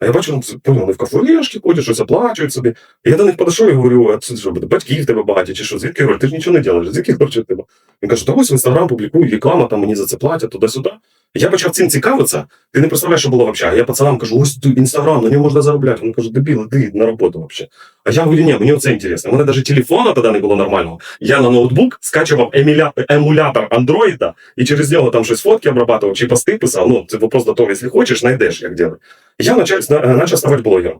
А я бачу, ну, вони в кафешки ходять, щось оплачують собі. І я до них підійшов і говорю, а це що, буде? Батьків тебе бачать, чи що, звідки говорю, ти ж нічого не робиш, звідки хочеш тебе? Він каже, та ось в інстаграм публікую, реклама, там мені за це платять, туди-сюди. Я почав цим цікавитися, ти не представляєш, що було взагалі. Я пацанам кажу, ось тут інстаграм, на ньому можна заробляти. Вони кажуть, дебіл, іди на роботу взагалі. А я говорю, ні, мені це інтересно. У мене навіть телефона тоді не було нормального. Я на ноутбук скачував еміля... емулятор андроїда і через нього там щось фотки обрабатував чи пости писав. Ну, це вопрос до того, якщо хочеш, знайдеш, як робити. Я почав, почав ставати блогером.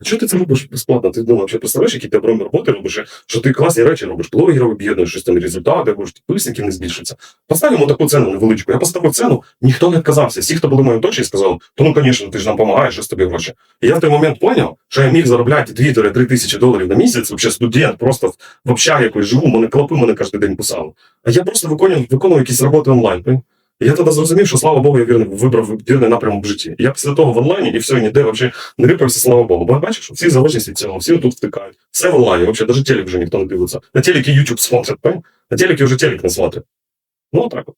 а чого ти це робиш безплатно? Ти думав, що представляєш, які ти оборонні роботи робиш, що ти класні речі робиш, блогерів об'єднуєш, щось там результати, бо ж підписників не збільшиться. Поставимо таку ціну невеличку. Я поставив ціну, ніхто не відказався. Всі, хто були в моєму оточенні, сказали, то ну, звісно, ти ж нам допомагаєш, що з тобі гроші. І я в той момент зрозумів, що я міг заробляти 2-3 тисячі доларів на місяць, взагалі студент, просто в- общагі якось живу, мене клопи мене кожен день кусали. А я просто виконував, виконував якісь роботи онлайн. Я тоді зрозумів, що слава Богу, я вірний, вибрав вірний напрямок в житті. Я після того в онлайні і все ніде взагалі не рипався, слава Богу. Бо я бачу, що всі залежність від цього, всі тут втикають. Все в онлайні, взагалі, навіть телек вже ніхто не дивиться. На телекі YouTube смотрять, пам'ятаєш? на телекі вже телек не смотрять. Ну, так от.